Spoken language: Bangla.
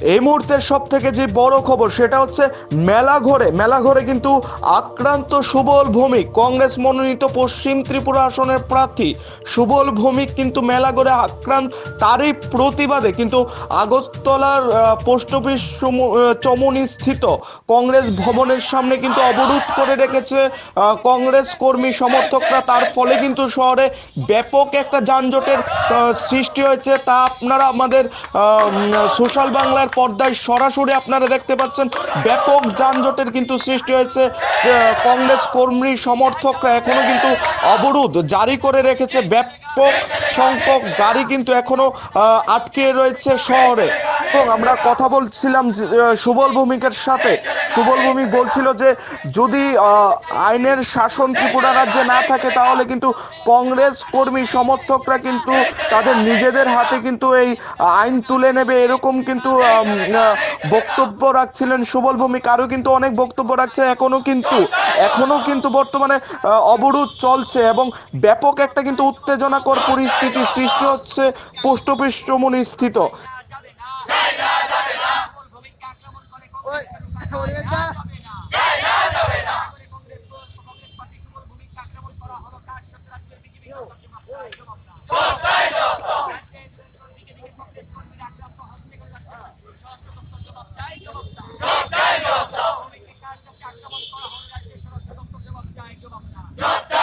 এই মুহূর্তের সব থেকে যে বড় খবর সেটা হচ্ছে মেলা ঘরে মেলা ঘরে কিন্তু আক্রান্ত সুবল ভৌমিক কংগ্রেস মনোনীত পশ্চিম ত্রিপুরা আসনের প্রার্থী সুবল ভৌমিক কিন্তু মেলা ঘরে আক্রান্ত তারই প্রতিবাদে কিন্তু আগরতলার পোস্ট অফিস আহ, স্থিত কংগ্রেস ভবনের সামনে কিন্তু অবরোধ করে রেখেছে কংগ্রেস কর্মী সমর্থকরা। তার ফলে কিন্তু শহরে ব্যাপক একটা যানজটের সৃষ্টি হয়েছে। তা আপনারা আমাদের সোশ্যাল বাংলার পর্দায় সরাসরি আপনারা দেখতে পাচ্ছেন ব্যাপক যানজটের কিন্তু সৃষ্টি হয়েছে। কংগ্রেস কর্মী, সমর্থকরা এখনও কিন্তু অবরোধ জারি করে রেখেছে। ব্যাপক সংখ্যক গাড়ি কিন্তু এখনও আটকে রয়েছে শহরে। এবং আমরা কথা বলছিলাম সুবল ভৌমিকের সাথে। সুবল ভৌমিক বলছিল যে, যদি আইনের শাসন ত্রিপুরা রাজ্যে না থাকে, তাহলে কিন্তু কংগ্রেস কর্মী, সমর্থকরা কিন্তু তাদের নিজেদের হাতে কিন্তু এই আইন তুলে নেবে। এরকম কিন্তু বক্তব্য রাখছিলেন সুবল ভৌমিক। আরও কিন্তু অনেক বক্তব্য রাখছে, এখনও কিন্তু এখনও কিন্তু বর্তমানে অবরোধ চলছে এবং ব্যাপক একটা কিন্তু উত্তেজনাকর পরিস্থিতি সৃষ্টি হচ্ছে পোস্ট স্থিত Doctor!